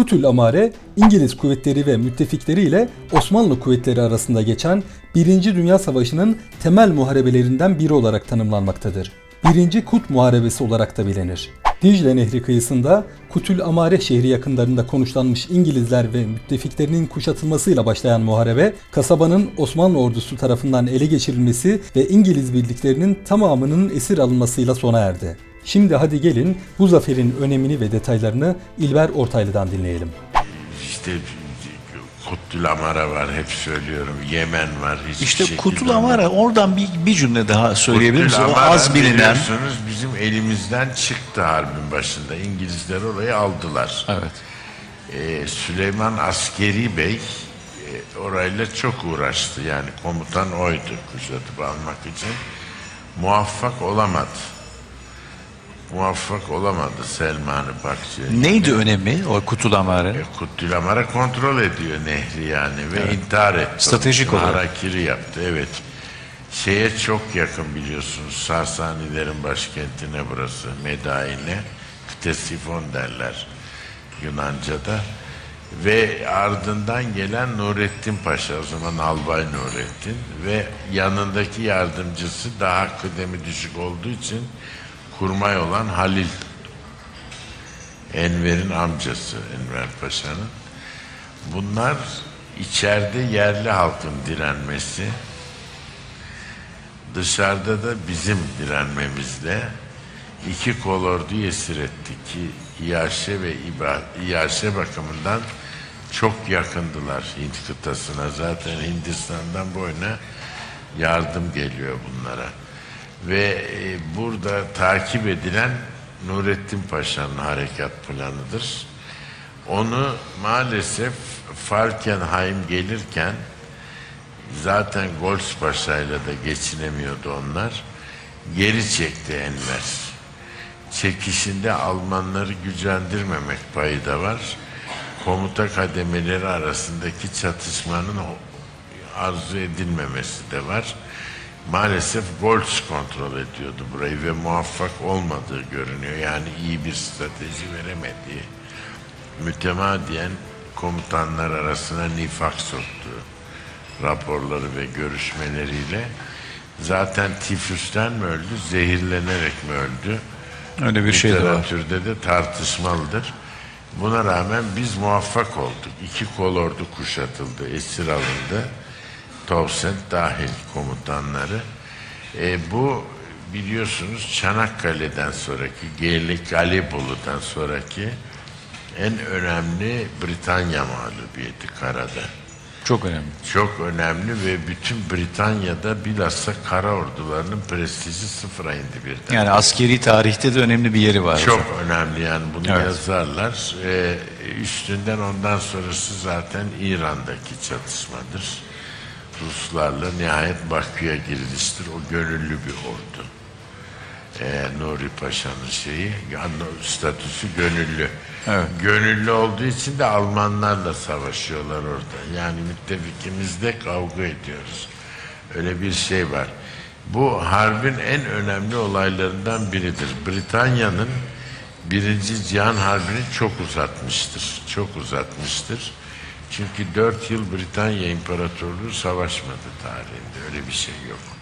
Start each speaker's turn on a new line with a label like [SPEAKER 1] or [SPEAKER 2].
[SPEAKER 1] Kutül Amare, İngiliz kuvvetleri ve müttefikleri ile Osmanlı kuvvetleri arasında geçen 1. Dünya Savaşı'nın temel muharebelerinden biri olarak tanımlanmaktadır. 1. Kut Muharebesi olarak da bilinir. Dicle Nehri kıyısında Kutül Amare şehri yakınlarında konuşlanmış İngilizler ve müttefiklerinin kuşatılmasıyla başlayan muharebe, kasabanın Osmanlı ordusu tarafından ele geçirilmesi ve İngiliz birliklerinin tamamının esir alınmasıyla sona erdi. Şimdi hadi gelin bu zaferin önemini ve detaylarını İlber Ortaylı'dan dinleyelim.
[SPEAKER 2] İşte Kuttül Amara var hep söylüyorum. Yemen var. Hiçbir
[SPEAKER 3] İşte
[SPEAKER 2] şekilde
[SPEAKER 3] Kutul
[SPEAKER 2] olmadı.
[SPEAKER 3] Amara oradan bir, bir cümle daha söyleyebilir misiniz? O az bilinen.
[SPEAKER 2] bizim elimizden çıktı harbin başında. İngilizler orayı aldılar.
[SPEAKER 3] Evet.
[SPEAKER 2] Ee, Süleyman Askeri Bey e, orayla çok uğraştı. Yani komutan oydu kuşatıp almak için. Muvaffak olamadı. Muvaffak olamadı Selman-ı Pakçı.
[SPEAKER 3] Neydi önemi o Kutul Amara?
[SPEAKER 2] E, Kuttül Amara kontrol ediyor nehri yani ve intihar etti.
[SPEAKER 3] Stratejik olarak.
[SPEAKER 2] Harakiri yaptı evet. Şeye çok yakın biliyorsunuz Sasanilerin başkentine burası Medain'e Ktesifon derler Yunanca'da ve ardından gelen Nurettin Paşa o zaman Albay Nurettin ve yanındaki yardımcısı daha kıdemi düşük olduğu için kurmay olan Halil Enver'in amcası Enver Paşa'nın. Bunlar içeride yerli halkın direnmesi, dışarıda da bizim direnmemizle iki kolordu esir etti ki İyaşe ve İba, İyaşe bakımından çok yakındılar Hint kıtasına. Zaten Hindistan'dan boyuna yardım geliyor bunlara. Ve e, burada takip edilen Nurettin Paşa'nın harekat planıdır. Onu maalesef Falkenhayn gelirken zaten Gols Paşa'yla da geçinemiyordu onlar. Geri çekti Enver. Çekişinde Almanları gücendirmemek payı da var. Komuta kademeleri arasındaki çatışmanın arzu edilmemesi de var. Maalesef Goltz kontrol ediyordu burayı ve muvaffak olmadığı görünüyor. Yani iyi bir strateji veremediği. Mütemadiyen komutanlar arasına nifak soktu. Raporları ve görüşmeleriyle. Zaten tifüsten mi öldü, zehirlenerek mi öldü?
[SPEAKER 3] Öyle bir şey de var.
[SPEAKER 2] Literatürde de tartışmalıdır. Buna rağmen biz muvaffak olduk. İki kolordu kuşatıldı, esir alındı. Tovsent dahil komutanları. E, bu biliyorsunuz Çanakkale'den sonraki, Geylik Galibolu'dan sonraki en önemli Britanya mağlubiyeti karada.
[SPEAKER 3] Çok önemli.
[SPEAKER 2] Çok önemli ve bütün Britanya'da bilhassa kara ordularının prestiji sıfıra indi birden.
[SPEAKER 3] Yani askeri tarihte de önemli bir yeri var.
[SPEAKER 2] Çok önemli yani bunu
[SPEAKER 3] Evet.
[SPEAKER 2] yazarlar. Ee, üstünden ondan sonrası zaten İran'daki çatışmadır. Ruslarla nihayet Bakü'ye giriliştir. O gönüllü bir ordu. Ee, Nuri Paşa'nın şeyi, statüsü gönüllü.
[SPEAKER 3] Evet.
[SPEAKER 2] Gönüllü olduğu için de Almanlarla savaşıyorlar orada. Yani müttefikimizle kavga ediyoruz. Öyle bir şey var. Bu harbin en önemli olaylarından biridir. Britanya'nın Birinci Cihan Harbi'ni çok uzatmıştır. Çok uzatmıştır. Çünkü dört yıl Britanya İmparatorluğu savaşmadı tarihinde. Öyle bir şey yok.